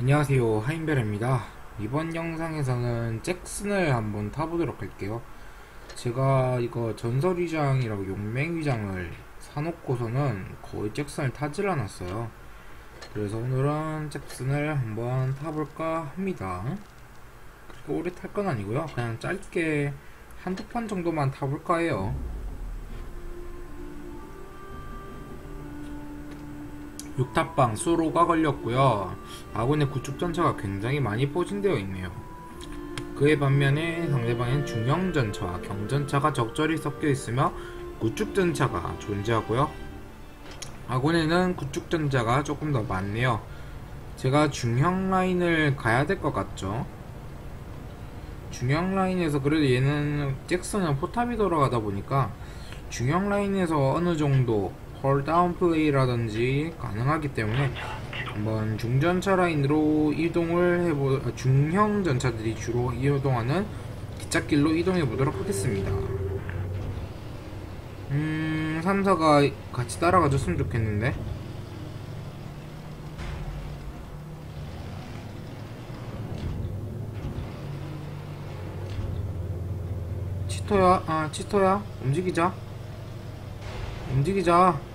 안녕하세요 하인별입니다. 이번 영상에서는 잭슨을 한번 타보도록 할게요. 제가 이거 전설위장이라고 용맹위장을 사놓고서는 거의 잭슨을 타질 않았어요. 그래서 오늘은 잭슨을 한번 타볼까 합니다. 그렇게 오래 탈 건 아니고요. 그냥 짧게 한두 판 정도만 타볼까 해요 육탑방 수로가 걸렸고요. 아군의 구축 전차가 굉장히 많이 포진되어 있네요. 그에 반면에 상대방엔 중형 전차와 경전차가 적절히 섞여 있으며 구축 전차가 존재하고요. 아군에는 구축 전차가 조금 더 많네요. 제가 중형 라인을 가야 될 것 같죠? 중형 라인에서 그래도 얘는 잭슨은 포탑이 돌아가다 보니까 중형 라인에서 어느 정도 홀다운 플레이라든지 가능하기 때문에 한번 중전차 라인으로 이동을 해보 아, 중형 전차들이 주로 이동하는 기찻길로 이동해 보도록 하겠습니다. 음, 3사가 같이 따라가 줬으면 좋겠는데. 치토야, 아, 치토야, 움직이자. 움직이자.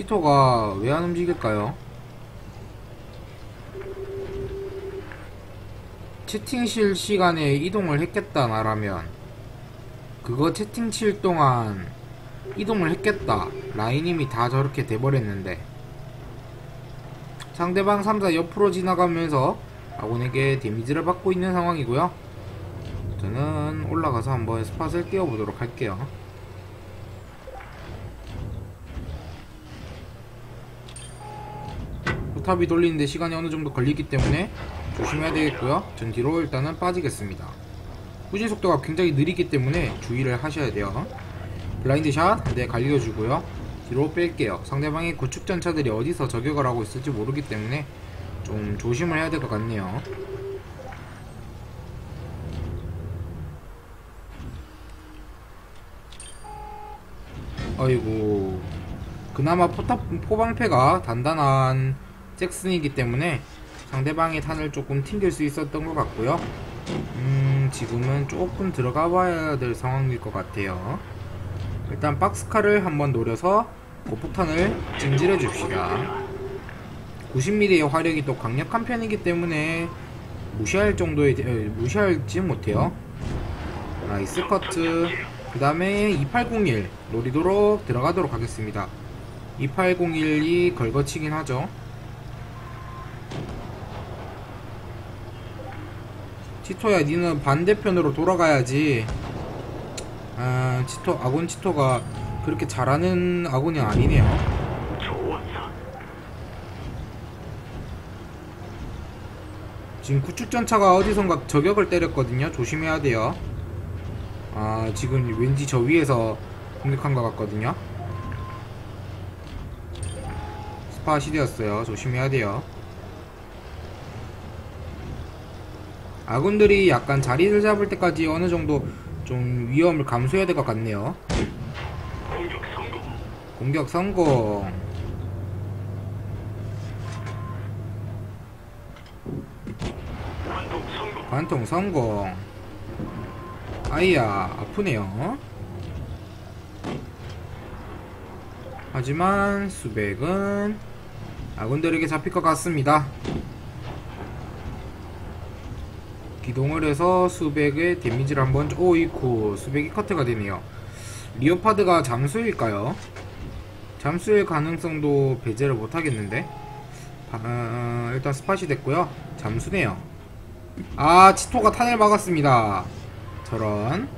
치토가 왜 안 움직일까요? 채팅실 시간에 이동을 했겠다 나라면 그거 채팅실 동안 이동을 했겠다. 라인님이 다 저렇게 돼버렸는데. 상대방 3사 옆으로 지나가면서 아군에게 데미지를 받고 있는 상황이고요. 저는 올라가서 한번 스팟을 띄워보도록 할게요 포탑이 돌리는데 시간이 어느 정도 걸리기 때문에 조심해야 되겠고요. 전 뒤로 일단은 빠지겠습니다. 후진 속도가 굉장히 느리기 때문에 주의를 하셔야 돼요. 블라인드 샷한대 갈려주고요. 뒤로 뺄게요. 상대방의 구축 전차들이 어디서 저격을 하고 있을지 모르기 때문에 좀 조심을 해야 될 것 같네요. 아이고 그나마 포탑 포방패가 단단한 잭슨이기 때문에 상대방의 탄을 조금 튕길 수 있었던 것 같고요. 음, 지금은 조금 들어가 봐야 될 상황일 것 같아요. 일단 박스카를 한번 노려서 고폭탄을 찜질해 줍시다. 90mm의 화력이 또 강력한 편이기 때문에 무시할 정도의 에, 무시할지 못해요. 나이스 커트. 그 다음에 2801 노리도록 들어가도록 하겠습니다. 2801이 걸거치긴 하죠. 치토야 니는 반대편으로 돌아가야지. 아 치토 아군 치토가 그렇게 잘하는 아군이 아니네요. 지금 구축전차가 어디선가 저격을 때렸거든요. 조심해야 돼요. 아 지금 왠지 저 위에서 공격한 것 같거든요. 스파 시대였어요. 조심해야 돼요 아군들이 약간 자리를 잡을 때까지 어느 정도 좀 위험을 감수해야 될 것 같네요. 공격 성공. 공격 성공. 반동 성공. 관통 성공. 아이야, 아프네요. 하지만 수백은 아군들에게 잡힐 것 같습니다. 기동을 해서 수백의 데미지를 한번 오이쿠 수백이 커트가 되네요. 리오파드가 잠수일까요? 잠수일 가능성도 배제를 못하겠는데? 아, 일단 스팟이 됐고요. 잠수네요. 아 치토가 탄을 막았습니다. 저런.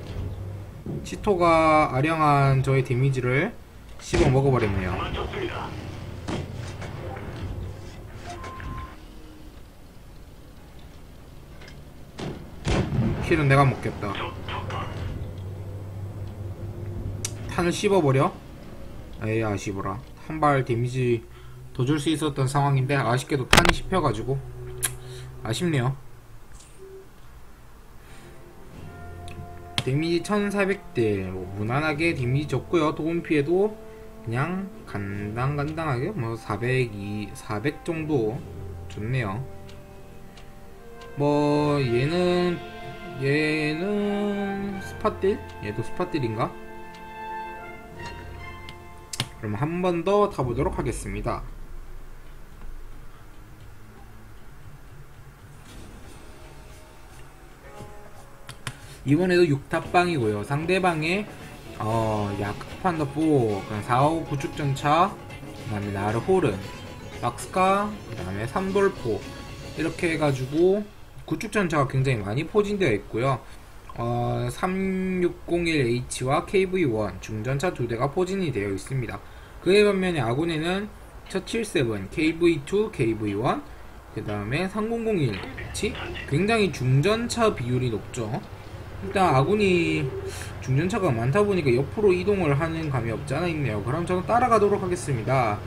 치토가 아령한 저의 데미지를 씹어 먹어버렸네요 맞췄습니다. 킬은 내가 먹겠다. 탄을 씹어버려? 에이 아쉬워라 한 발 데미지 더 줄 수 있었던 상황인데 아쉽게도 탄이 씹혀가지고 아쉽네요 데미지 1400대 뭐 무난하게 데미지 줬고요 도움 피해도 그냥 간당간당하게 뭐 400, 400 정도 좋네요. 뭐 얘는 얘는 스파딜? 얘도 스파딜인가? 그럼 한 번 더 타보도록 하겠습니다. 이번에도 6탑방이고요. 상대방의 어, 야크판더 4, 그다음 4호 구축전차, 그 다음에 나르호른, 박스카, 그 다음에 삼돌포 이렇게 해가지고 구축전차가 굉장히 많이 포진되어 있고요. 어, 3601H와 KV-1 중전차 두 대가 포진이 되어 있습니다. 그에 반면에 아군에는 첫77, KV-2, KV-1, 그 다음에 3001 같이 굉장히 중전차 비율이 높죠. 일단 아군이 중전차가 많다 보니까 옆으로 이동을 하는 감이 없지 않아 있네요. 그럼 저는 따라가도록 하겠습니다.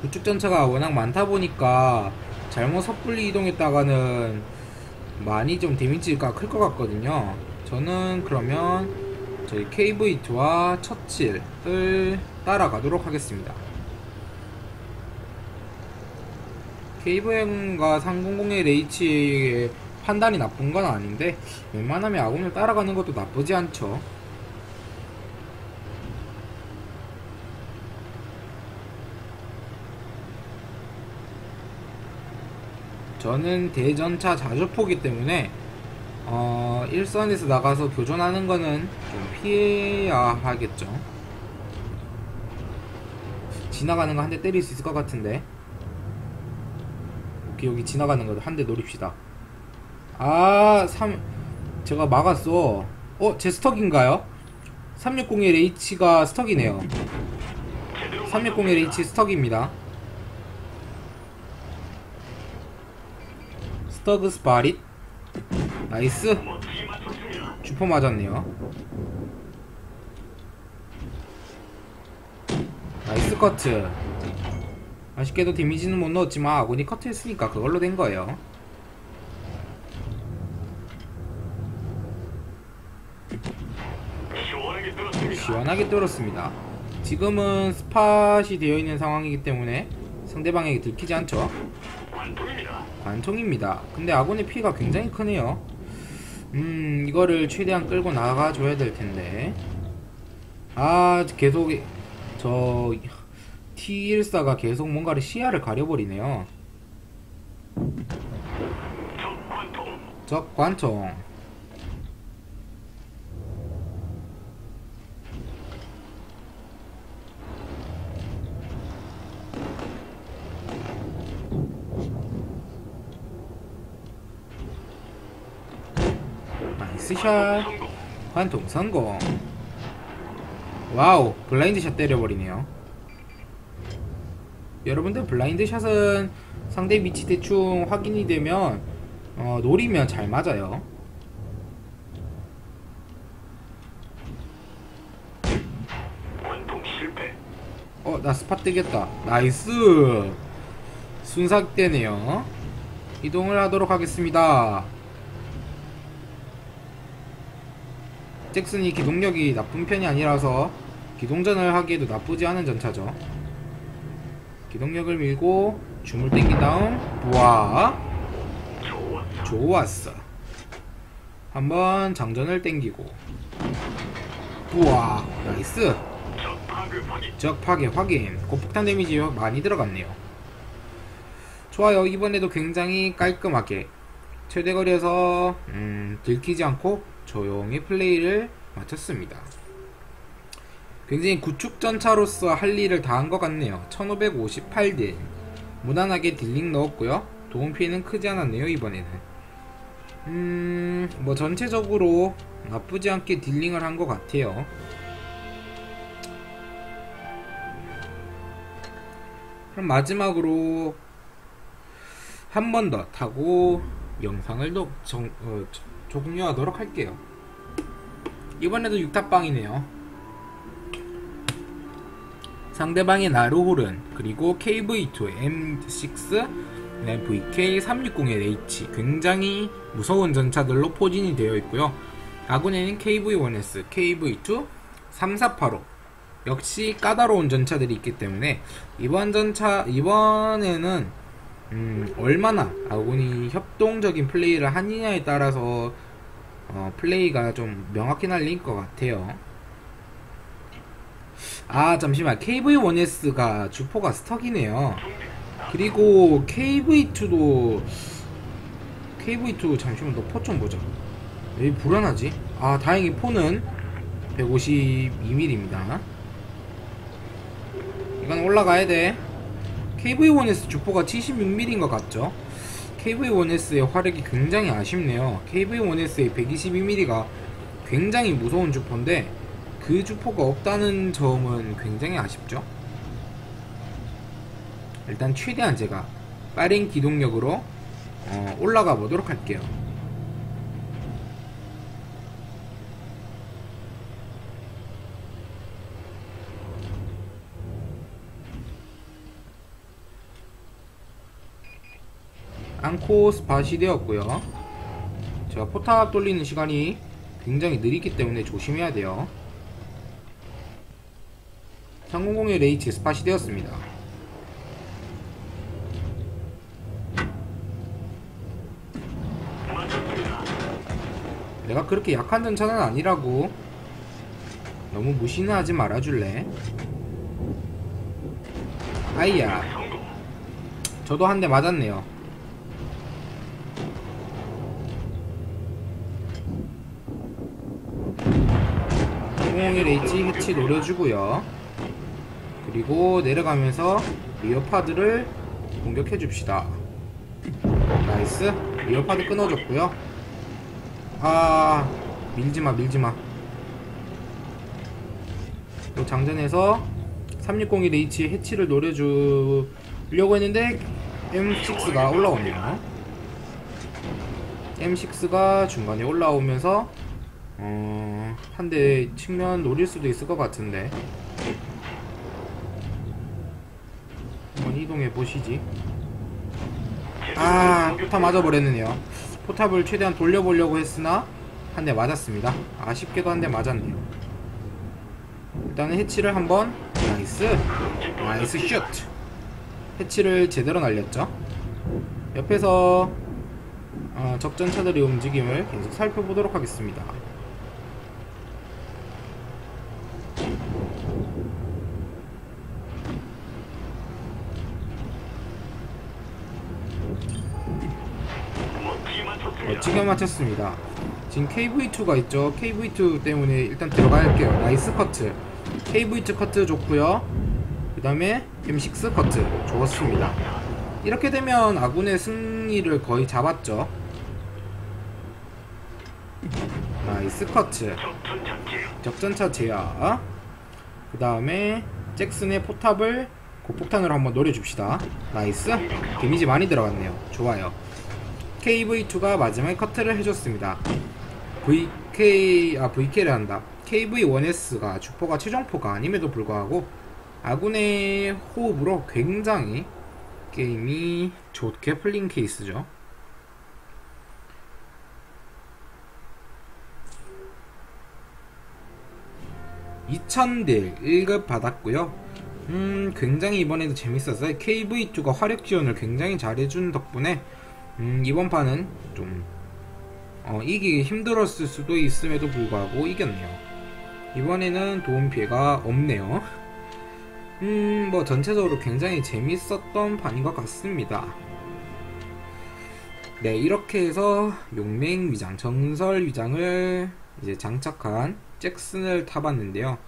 구축전차가 워낙 많다 보니까 잘못 섣불리 이동했다가는 많이 좀 데미지가 클 것 같거든요. 저는 그러면 저희 KV2와 처칠을 따라가도록 하겠습니다. KVM과 3001H의 판단이 나쁜 건 아닌데 웬만하면 아군을 따라가는 것도 나쁘지 않죠. 저는 대전차 자주 포기 때문에 어, 일선에서 나가서 교전하는 거는 좀 피해야 하겠죠. 지나가는 거 한 대 때릴 수 있을 것 같은데. 오케이, 여기 지나가는 거 한 대 노립시다. 아, 3, 제가 막았어. 어, 제 스톡인가요? 3601H가 스톡이네요. 3601H 스톡입니다. 스터그 스파릿. 나이스. 주퍼 맞았네요. 나이스 커트. 아쉽게도 데미지는 못 넣었지만 아군이 커트했으니까 그걸로 된 거예요. 시원하게 뚫었습니다. 지금은 스팟이 되어 있는 상황이기 때문에 상대방에게 들키지 않죠. 관통입니다. 관통입니다. 근데 아군의 피해가 굉장히 크네요. 음, 이거를 최대한 끌고 나가줘야 될 텐데. 아, 계속, 저, T14가 계속 뭔가를 시야를 가려버리네요. 적 관통. 적 관통. 나이스 샷. 성공. 와우, 블라인드 샷 때려버리네요. 여러분들 블라인드 샷은 상대 위치 대충 확인이 되면 어, 노리면 잘 맞아요. 어, 나 스팟 뜨겠다. 나이스. 순삭되네요. 이동을 하도록 하겠습니다. 잭슨이 기동력이 나쁜 편이 아니라서 기동전을 하기에도 나쁘지 않은 전차죠. 기동력을 밀고 줌을 땡긴 다음 부하 좋았어. 한번 장전을 땡기고 부하 나이스. 적 파괴 확인. 고폭탄 데미지 많이 들어갔네요. 좋아요. 이번에도 굉장히 깔끔하게 최대 거리에서 음, 들키지 않고 조용히 플레이를 마쳤습니다. 굉장히 구축 전차로서 할 일을 다 한 것 같네요. 1558딜. 무난하게 딜링 넣었고요. 도움 피해는 크지 않았네요, 이번에는. 음, 뭐 전체적으로 나쁘지 않게 딜링을 한 것 같아요. 그럼 마지막으로 한 번 더 타고 영상을 또 정, 어, 조- 종료하도록 할게요. 이번에도 6탑방이네요. 상대방의 나루홀은 그리고 KV2, M6, 네, VK360H 굉장히 무서운 전차들로 포진이 되어 있고요. 아군에는 KV1S, KV2, 3485 역시 까다로운 전차들이 있기 때문에 이번 전차 이번에는 음, 얼마나 아군이 협동적인 플레이를 하느냐에 따라서 어, 플레이가 좀 명확히 날릴 것 같아요. 아 잠시만 KV1S가 주포가 스턱이네요. 그리고 KV2도 KV2 잠시만 너 포 좀 보자. 왜 불안하지? 아 다행히 포는 152mm입니다. 이건 올라가야 돼. KV1S 주포가 76mm인 것 같죠? KV1S의 화력이 굉장히 아쉽네요. KV1S의 122mm가 굉장히 무서운 주포인데 그 주포가 없다는 점은 굉장히 아쉽죠? 일단 최대한 제가 빠른 기동력으로 어, 올라가 보도록 할게요. 앙코 스팟이 되었고요. 제가 포탑 돌리는 시간이 굉장히 느리기 때문에 조심해야 돼요. 3001 H 스팟이 되었습니다. 내가 그렇게 약한 전차는 아니라고 너무 무시는 하지 말아줄래? 아이야. 저도 한 대 맞았네요 공공일 H 해치 노려주고요. 그리고 내려가면서 리어파드를 공격해 줍시다. 나이스. 리어파드 끊어줬고요. 아 밀지마 밀지마. 또 장전해서 3601H 해치를 노려주려고 했는데 M6가 올라오네요 M6가 중간에 올라오면서 어, 한 대 측면 노릴 수도 있을 것 같은데. 한번 이동해 보시지. 아 포탑 맞아버렸네요. 포탑을 최대한 돌려보려고 했으나 한 대 맞았습니다. 아쉽게도 한 대 맞았네요. 일단은 해치를 한번 나이스. 나이스 슛. 해치를 제대로 날렸죠. 옆에서 어, 적전차들의 움직임을 계속 살펴보도록 하겠습니다 맞췄습니다. 멋지게 맞췄습니다. 지금 KV2가 있죠. KV2 때문에 일단 들어가 할게요. 나이스 커트. KV2 커트 좋고요. 그 다음에 M6 커트 좋았습니다. 이렇게 되면 아군의 승리를 거의 잡았죠. 나이스 커트. 적전차 제압. 그 다음에 잭슨의 포탑을 고폭탄으로 한번 노려줍시다. 나이스. 데미지 많이 들어갔네요. 좋아요. KV2가 마지막에 커트를 해줬습니다. VK, 아, VK를 한다. KV1S가 주포가 최종포가 아님에도 불구하고 아군의 호흡으로 굉장히 게임이 좋게 풀린 케이스죠. (2000딜) 1급 받았고요 음 굉장히 이번에도 재밌었어요 KV2가 화력 지원을 굉장히 잘해준 덕분에 음, 이번 판은 좀 어, 이기기 힘들었을 수도 있음에도 불구하고 이겼네요. 이번에는 도움 피해가 없네요. 음, 뭐 전체적으로 굉장히 재밌었던 판인 것 같습니다. 네, 이렇게 해서 용맹 위장, 정설 위장을 이제 장착한 잭슨을 타봤는데요.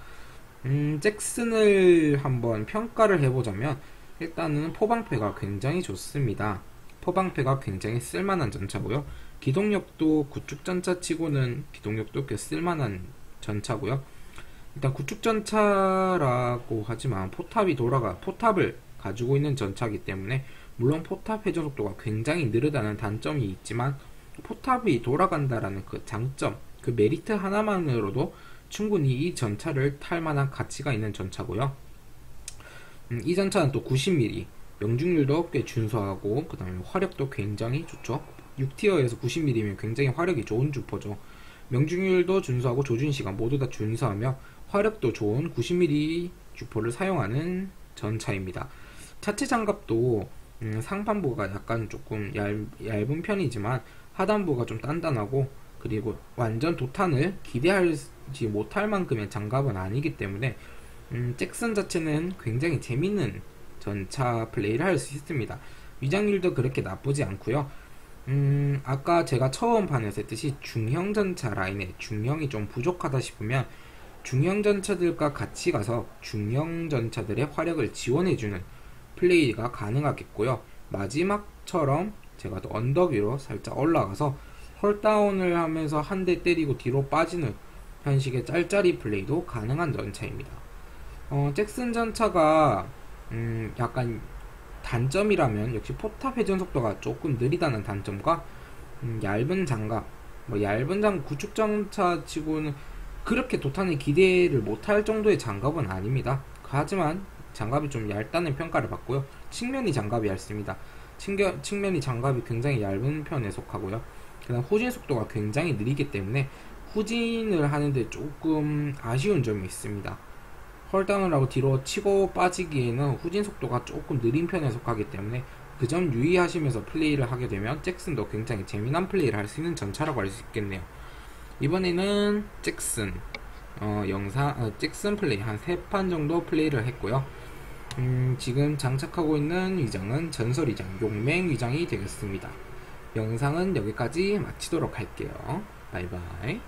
음, 잭슨을 한번 평가를 해보자면 일단은 포방패가 굉장히 좋습니다. 포방패가 굉장히 쓸만한 전차고요. 기동력도 구축 전차 치고는 기동력도 꽤 쓸만한 전차고요. 일단 구축 전차라고 하지만 포탑이 돌아가 포탑을 가지고 있는 전차이기 때문에 물론 포탑 회전 속도가 굉장히 느르다는 단점이 있지만 포탑이 돌아간다라는 그 장점, 그 메리트 하나만으로도 충분히 이 전차를 탈 만한 가치가 있는 전차고요. 음, 이 전차는 또 90mm, 명중률도 꽤 준수하고 그 다음에 화력도 굉장히 좋죠. 6티어에서 90mm면 굉장히 화력이 좋은 주포죠. 명중률도 준수하고 조준시간 모두 다 준수하며 화력도 좋은 90mm 주포를 사용하는 전차입니다. 차체 장갑도 음, 상판부가 약간 조금 얇, 얇은 편이지만 하단부가 좀 단단하고 그리고 완전 도탄을 기대하지 못할 만큼의 장갑은 아니기 때문에 음, 잭슨 자체는 굉장히 재밌는 전차 플레이를 할 수 있습니다. 위장률도 그렇게 나쁘지 않고요. 음, 아까 제가 처음 판에서 했듯이 중형 전차 라인에 중형이 좀 부족하다 싶으면 중형 전차들과 같이 가서 중형 전차들의 화력을 지원해주는 플레이가 가능하겠고요. 마지막처럼 제가 또 언덕 위로 살짝 올라가서 홀다운을 하면서 한 대 때리고 뒤로 빠지는 현식의 짤짤이 플레이도 가능한 전차입니다. 어, 잭슨 전차가 음, 약간 단점이라면 역시 포탑 회전 속도가 조금 느리다는 단점과 음, 얇은 장갑, 뭐 얇은 장 구축 전차 치고는 그렇게 도탄을 기대를 못할 정도의 장갑은 아닙니다. 하지만 장갑이 좀 얇다는 평가를 받고요. 측면이 장갑이 얇습니다. 측면, 측면이 장갑이 굉장히 얇은 편에 속하고요. 그다음 후진 속도가 굉장히 느리기 때문에 후진을 하는데 조금 아쉬운 점이 있습니다. 헐다운을 하고 뒤로 치고 빠지기에는 후진 속도가 조금 느린 편에 속하기 때문에 그 점 유의하시면서 플레이를 하게 되면 잭슨도 굉장히 재미난 플레이를 할 수 있는 전차라고 할 수 있겠네요. 이번에는 잭슨 어, 영상 어, 잭슨 플레이 한세판 정도 플레이를 했고요. 음, 지금 장착하고 있는 위장은 전설 위장 용맹 위장이 되겠습니다. 영상은 여기까지 마치도록 할게요. 바이바이.